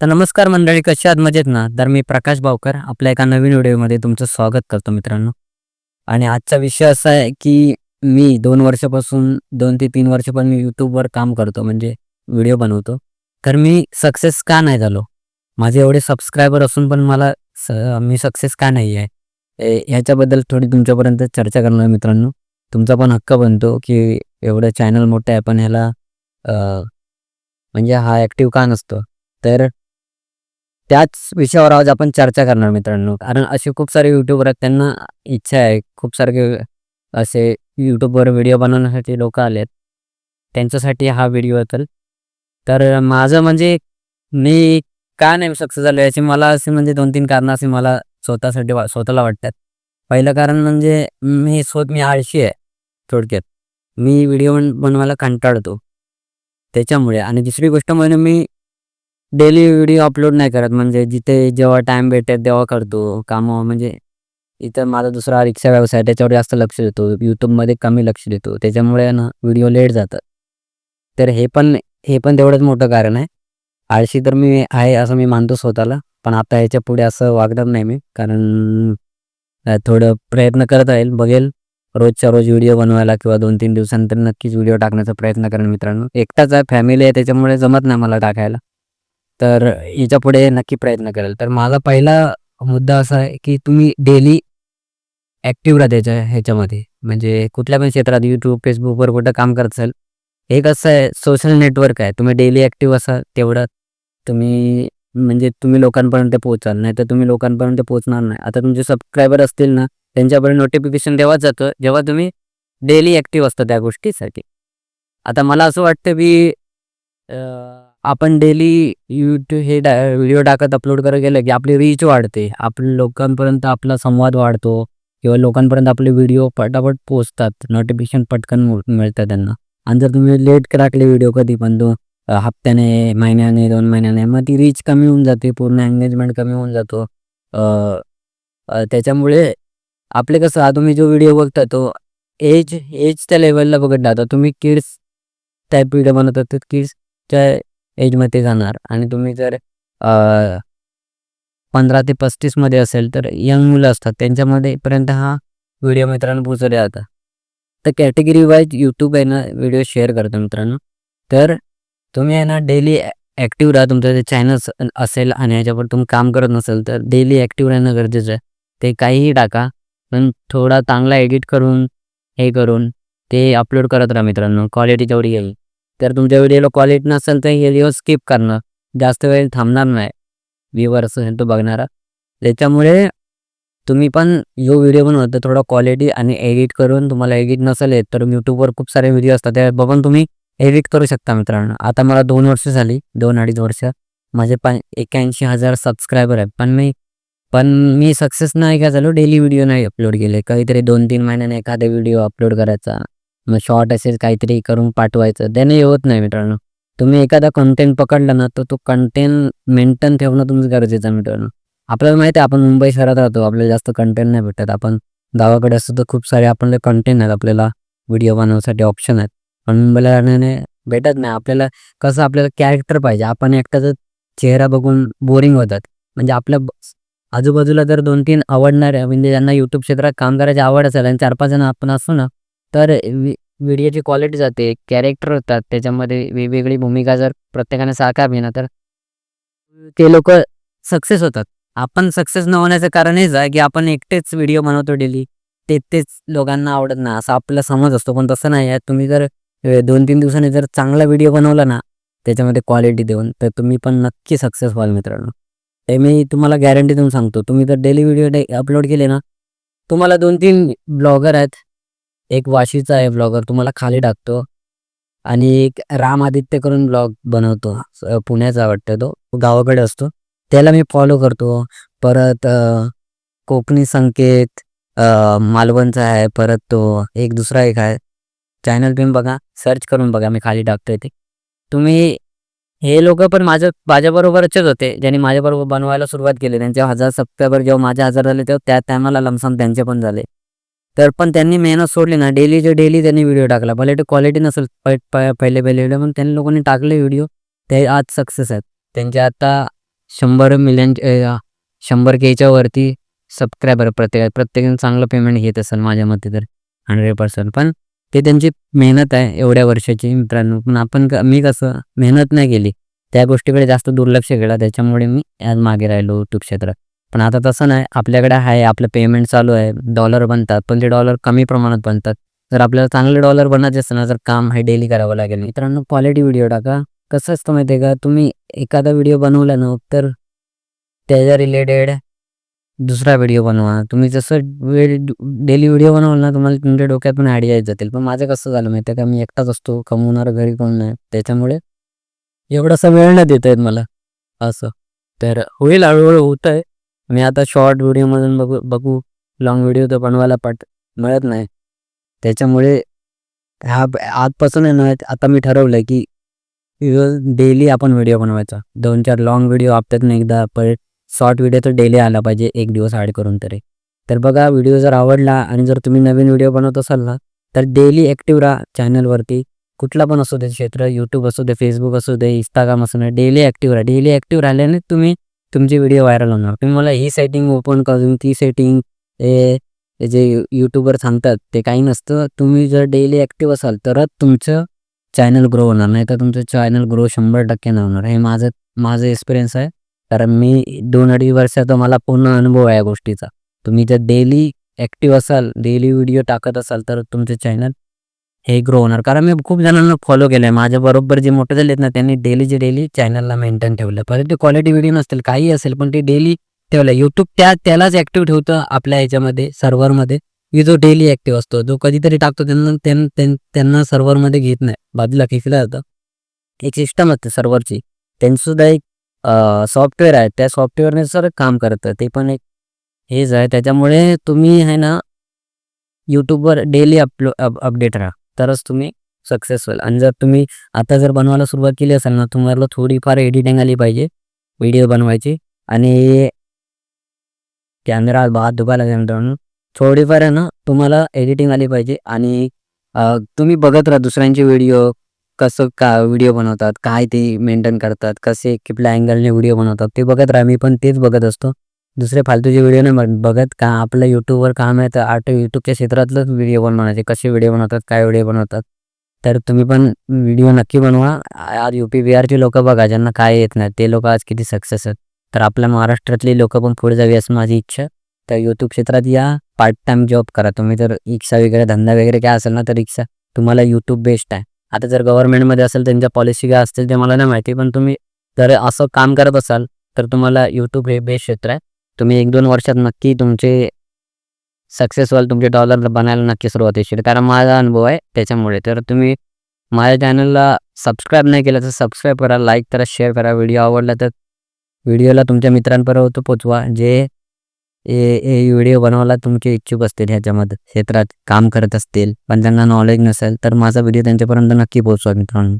तर नमस्कार मंडळी कशी आहात? मजेत ना? तर मी प्रकाश भावकर आपल्या एका नवीन व्हिडिओमध्ये तुमचं स्वागत करतो मित्रांनो. आणि आजचा विषय असा आहे की मी दोन वर्षापासून दोन ते तीन वर्ष पण मी यूट्यूबवर काम करतो म्हणजे व्हिडिओ बनवतो. तर मी सक्सेस का नाही झालो? माझे एवढे सबस्क्रायबर असून पण मला स मी सक्सेस का नाही आहे? ह्याच्याबद्दल थोडी तुमच्यापर्यंत चर्चा करणार आहे मित्रांनो. तुमचा पण हक्क बनतो की एवढं चॅनल मोठं आहे पण ह्याला म्हणजे हा ॲक्टिव्ह का नसतो? तर त्याच विषयावर आज आपण चर्चा करणार मित्रांनो. कारण असे खूप सारे युट्यूबर आहेत त्यांना इच्छा आहे. खूप सारे असे यूट्यूबवर व्हिडिओ बनवण्यासाठी लोक आले आहेत त्यांच्यासाठी हा व्हिडिओ असेल तर. माझं म्हणजे मी का नाही सक्सेस झालो याची मला असे म्हणजे दोन तीन कारणं असे मला स्वतःसाठी वा स्वतःला वाटतात. पहिलं कारण म्हणजे मी स्वत मी आळशी आहे थोडक्यात. मी व्हिडिओ बनवायला कंटाळतो. त्याच्यामुळे. आणि दुसरी गोष्ट म्हणजे मी डेली व्हिडिओ अपलोड नाही करत. म्हणजे जिथे जेव्हा टाइम भेटेल तेव्हा करतो. कामं म्हणजे इथं माझा दुसरा रिक्षा व्यवसाय त्याच्यावर जास्त लक्ष देतो. यूट्यूबमध्ये कमी लक्ष देतो. त्याच्यामुळे ना व्हिडिओ लेट जातात. तर हे पण हे पण तेवढंच मोठं कारण आहे. आळशी तर मी आहे असं मी मानतो स्वतःला. पण आता ह्याच्या पुढे असं वागणार नाही मी. कारण थोडं प्रयत्न करत राहील बघेल. रोजच्या रोज व्हिडिओ बनवायला किंवा दोन तीन दिवसानंतर नक्कीच व्हिडिओ टाकण्याचा प्रयत्न करेन मित्रांनो. एकटाच आहे फॅमिली आहे त्याच्यामुळे जमत नाही मला टाकायला. तर याच्यापुढे नक्की प्रयत्न करेल. तर माझा पहिला मुद्दा असा आहे की तुम्ही डेली ॲक्टिव्ह राहा ह्याच्यामध्ये. म्हणजे कुठल्या पण क्षेत्रात यूट्यूब फेसबुकवर कुठं काम करत असेल. एक असं आहे सोशल नेटवर्क आहे. तुम्ही डेली ॲक्टिव्ह असा तेवढं तुम्ही म्हणजे तुम्ही लोकांपर्यंत पोहोचाल. नाही तर तुम्ही लोकांपर्यंत पोहोचणार नाही. आता तुमचे सबस्क्रायबर असतील ना त्यांच्यापर्यंत नोटिफिकेशन तेव्हाच जातं जेव्हा तुम्ही डेली ॲक्टिव्ह असता त्या गोष्टीसाठी. आता मला असं वाटतं की आपण डेली यूट्यूब हे व्हिडिओ टाकत अपलोड करत गेलं की आपली रीच वाढते. आपल्या लोकांपर्यंत आपला संवाद वाढतो किंवा लोकांपर्यंत आपले व्हिडिओ पटापट पोचतात नोटिफिकेशन पटकन मिळतं त्यांना. आणि जर तुम्ही लेट टाकले व्हिडिओ कधी पण तो हप्त्याने महिन्याने दोन महिन्याने मग ती रीच कमी होऊन जाते पूर्ण एंगेजमेंट कमी होऊन जातो. त्याच्यामुळे आपले कसं हा तुम्ही जो व्हिडिओ बघता तो एज एजच्या लेवलला बघत राहता. तुम्ही किड्स टाईप व्हिडिओ बनवतात तर किड्सच्या एजमध्ये जाणार. आणि तुम्ही जर पंधरा ते पस्तीसमध्ये असेल तर यंग मुलं असतात. त्यांच्यामध्ये पर्यंत हा व्हिडिओ मित्रांनो पोचवले जातात. तर कॅटेगरी वाईज यूट्यूब आहे ना व्हिडिओ शेअर करतो मित्रांनो. तर तुम्ही आहे ना डेली ॲक्टिव्ह राहा. तुमचं जे चॅनल असेल आणि ह्याच्यावर तुम्ही काम करत नसेल तर डेली ॲक्टिव्ह राहणं गरजेचं आहे. ते काहीही टाका. पण थोडा चांगला एडिट करून हे करून ते अपलोड करत राहा मित्रांनो. क्वालिटी तेवढी येईल तर तुमच्या व्हिडिओला क्वालिटी नसेल तर हे व्हिडिओ स्किप करणं जास्त वेळ थांबणार नाही. व्ह्यूवर असेल तो बघणारा. त्याच्यामुळे तुम्ही पण यो व्हिडिओ बनवता थोडा क्वालिटी आणि एडिट करून तुम्हाला एडिट नसेल येत तर यूट्यूबवर खूप सारे व्हिडिओ असतात. त्या बघून तुम्ही एडिट करू शकता मित्रांनो. आता मला दोन वर्ष झाली. दोन अडीच वर्ष. माझे पा एक्याऐंशी हजार सबस्क्रायबर आहेत. पण मी पण मी सक्सेस नाही का झालो? डेली व्हिडिओ नाही अपलोड केले. काहीतरी दोन तीन महिन्याने एखादा व्हिडिओ अपलोड करायचा. मग शॉर्ट असेल काहीतरी करून पाठवायचं. त्याने होत नाही मित्रांनो. तुम्ही एखादा कंटेंट पकडला ना तर तो कंटेंट मेंटेन ठेवणं तुमचं गरजेचं आहे मित्रांनो. आपल्याला माहिती आहे आपण मुंबई शहरात राहतो आपल्याला जास्त कंटेंट नाही भेटत. आपण गावाकडे असतो तर खूप सारे आपल्याला कंटेंट आहेत. आपल्याला व्हिडिओ बनवण्यासाठी ऑप्शन आहेत. पण मुंबईला राहण्याने भेटत नाही. आपल्याला कसं आपल्याला कॅरेक्टर पाहिजे. आपण एकटाचा चेहरा बघून बोरिंग होतात. म्हणजे आपल्या आजूबाजूला जर दोन तीन आवडणारे म्हणजे ज्यांना यूट्यूब क्षेत्रात काम करायची आवड असेल आणि चार पाच जण आपण असतो ना तर वि- व्हिडिओची क्वालिटी जाते कॅरेक्टर होतात त्याच्यामध्ये वेगवेगळी भूमिका जर प्रत्येकाने साकारली ना तर ते लोक सक्सेस होतात. आपण सक्सेस न होण्याचं कारण हेच आहे की आपण एकटेच व्हिडिओ बनवतो डेली ते तेच लोकांना आवडत ना असा आपला समज असतो. पण तसं नाही आहे. तुम्ही जर दोन तीन दिवसांनी जर चांगला व्हिडिओ बनवला ना त्याच्यामध्ये क्वालिटी देऊन तर तुम्ही पण नक्की सक्सेस व्हाल मित्रांनो. ते मी तुम्हाला गॅरंटी देऊन सांगतो. तुम्ही जर डेली व्हिडिओ अपलोड केले ना तुम्हाला दोन तीन ब्लॉगर आहेत एक वाशीचा आहे ब्लॉगर तुम्हाला खाली टाकतो. आणि एक राम आदित्य करून ब्लॉग बनवतो. स- पुण्याचा वाटतं तो. तो गावाकडे असतो. त्याला मी फॉलो करतो. परत कोकणी संकेत मालवणचा आहे. परत तो एक दुसरा एक आहे. चॅनल तुम्ही बघा. सर्च करून बघा. मी खाली टाकतोय ते. तुम्ही हे लोक पण माझं माझ्याबरोबरचेच होते. ज्यांनी माझ्याबरोबर बनवायला सुरुवात केली. त्यांचे हजार सबस्क्रायबर जेव्हा माझे हजार झाले तेव्हा त्या टायमाला लमसम त्यांचे पण झाले. तर पण त्यांनी मेहनत सोडली ना. डेली जे डेली त्यांनी व्हिडिओ टाकला. भले ते क्वालिटी नसेल पहिले पहिले व्हिडिओ पण त्यांनी लोकांनी टाकले व्हिडिओ ते आज सक्सेस आहेत. त्यांचे आता शंभर मिलियन शंभर केच्या वरती सबस्क्रायबर प्रत्येक प्रत्येकाने चांगलं पेमेंट घेत असेल माझ्या मते तर. हंड्रेड पर्सेंट पण ते त्यांची मेहनत आहे एवढ्या वर्षाची मित्रांनो. पण आपण क- मी कसं मेहनत नाही केली. त्या गोष्टीकडे जास्त दुर्लक्ष केलं. त्याच्यामुळे मी आज मागे राहिलो यूट्यूब क्षेत्रात. पण आता तसं नाही. आपल्याकडे आहे आपलं पेमेंट चालू आहे. डॉलर बनतात पण ते डॉलर कमी प्रमाणात बनतात. जर आपल्याला चांगले डॉलर बनायचे असेल ना तर काम हे डेली करावं लागेल. मित्रांनो क्वालिटी व्हिडिओ टाका. कसं असतं माहिती आहे का? तुम्ही एखादा व्हिडिओ बनवला ना तर त्याच्या रिलेटेड दुसरा व्हिडिओ बनवा. तुम्ही जसं वेळ डेली व्हिडिओ बनवाल ना तुम्हाला तुमच्या डोक्यात पण आयडिया येत जातील. पण माझं कसं झालं माहिती आहे का? मी एकटाच असतो कमवणार घरी कोण नाही. त्याच्यामुळे एवढासा वेळ नाही देता येत मला. असं. तर होईल हळूहळू होत आहे मी आता शॉर्ट व्हिडिओमधून बघू बघू. लॉंग व्हिडिओ तर बनवायला पाठ मिळत नाही. त्याच्यामुळे हा आजपासून आहे ना आता मी ठरवलं की डेली आपण व्हिडिओ बनवायचा. दोन चार लॉंग व्हिडिओ हप्त्यातून एकदा पर शॉर्ट व्हिडिओ तर डेली आला पाहिजे एक दिवस ॲड करून तरी. तर बघा व्हिडिओ जर आवडला आणि जर तुम्ही नवीन व्हिडिओ बनवत असाल ना तर डेली ॲक्टिव्ह राहा चॅनलवरती कुठला पण असू दे क्षेत्र यूट्यूब असू दे फेसबुक असू दे इंस्टाग्राम असू दे डेली ॲक्टिव्ह राहा. डेली ॲक्टिव्ह राहिल्याने तुम्ही तुमचे व्हिडिओ व्हायरल होणार. तुम्ही मला ही सेटिंग ओपन करून ती सेटिंग हे जे यूट्यूबर सांगतात ते काही नसतं. तुम्ही जर डेली ॲक्टिव्ह असाल तरच तुमचं चॅनल ग्रो होणार. नाही तर तुमचं चॅनल ग्रो शंभर टक्के नाही होणार. हे माझं माझं एक्सपिरियन्स आहे. कारण मी दोन अडीच वर्षाचा मला पूर्ण अनुभव आहे या गोष्टीचा. तुम्ही जर डेली ॲक्टिव्ह असाल डेली व्हिडिओ टाकत असाल तर तुमचं चॅनल हे ग्रो होणार. कारण मी खूप जणांना फॉलो केलं आहे माझ्या बरोबर जे मोठे झालेत ना त्यांनी डेलीचे डेली चॅनलला मेंटेन ठेवलं. परंतु क्वालिटी व्हिडिओ नसतील काही असेल पण ते डेली ठेवलं. यूट्यूब त्या त्यालाच ॲक्टिव्ह ठेवतं आपल्या ह्याच्यामध्ये सर्व्हरमध्ये की जो डेली ॲक्टिव्ह असतो जो कधीतरी टाकतो त्यांना त्यांना सर्व्हरमध्ये घेत नाही. बाजूला खेचलं जातं. एक सिस्टम असते सर्व्हरची त्यांचंसुद्धा एक सॉफ्टवेअर आहे. त्या सॉफ्टवेअरने सर काम करतं. ते पण एक हेच आहे. त्याच्यामुळे तुम्ही आहे ना यूट्यूबवर डेली अपलो अप अपडेट राहा. तरच तुम्ही सक्सेसफुल आणि जर तुम्ही आता जर बनवायला सुरुवात केली असेल ना तुम्हाला थोडीफार एडिटिंग आली पाहिजे व्हिडिओ बनवायची. आणि कॅमेरा भात दुखायला लागला मित्रांनो थोडीफार आहे ना तुम्हाला एडिटिंग आली पाहिजे. आणि तुम्ही बघत राहा दुसऱ्यांचे व्हिडिओ कसं का व्हिडिओ बनवतात काय ते मेंटेन करतात कसे कुठल्या अँगलने व्हिडिओ बनवतात ते बघत राहा. मी पण तेच बघत असतो. दुसरे फालतूचे व्हिडिओ नाही बघत. का आपलं यूट्यूबवर काम आहे तर आर्ट यूट्यूबच्या क्षेत्रातलंच व्हिडिओ बनवण्याचे. कसे व्हिडिओ बनवतात काय व्हिडिओ बनवतात. तर तुम्ही पण व्हिडिओ नक्की बनवा. आज यू पी बिहारचे लोक बघा ज्यांना काय येत नाही. ते लोक आज किती सक्सेस आहेत. तर आपल्या महाराष्ट्रातले लोक पण पुढे जावी असं माझी इच्छा. तर यूट्यूब क्षेत्रात या. पार्ट टाइम जॉब करा. तुम्ही जर रिक्षा वगैरे धंदा वगैरे काय असेल ना तर रिक्षा. तुम्हाला यूट्यूब बेस्ट आहे. आता जर गव्हर्नमेंटमध्ये असेल त्यांच्या पॉलिसी काय असतील ते मला नाही माहिती. पण तुम्ही जर असं काम करत असाल तर तुम्हाला यूट्यूब हे बेस्ट क्षेत्र आहे. तुम्ही एक दोन वर्षात नक्की तुमचे सक्सेसफुल तुमचे डॉलर बनायला नक्की सुरुवात येशील कारण माझा अनुभव आहे त्याच्यामुळे. तर तुम्ही माझ्या चॅनलला सबस्क्राईब नाही केलं तर सबस्क्राईब करा लाईक करा शेअर करा. व्हिडिओ आवडला तर व्हिडिओला तुमच्या मित्रांपर्यंत पोचवा. जे हे व्हिडिओ बनवायला तुमचे इच्छुक असतील ह्याच्यामध्ये क्षेत्रात काम करत असतील पण त्यांना नॉलेज नसेल तर माझा व्हिडिओ त्यांच्यापर्यंत नक्की पोचवा मित्रांनो.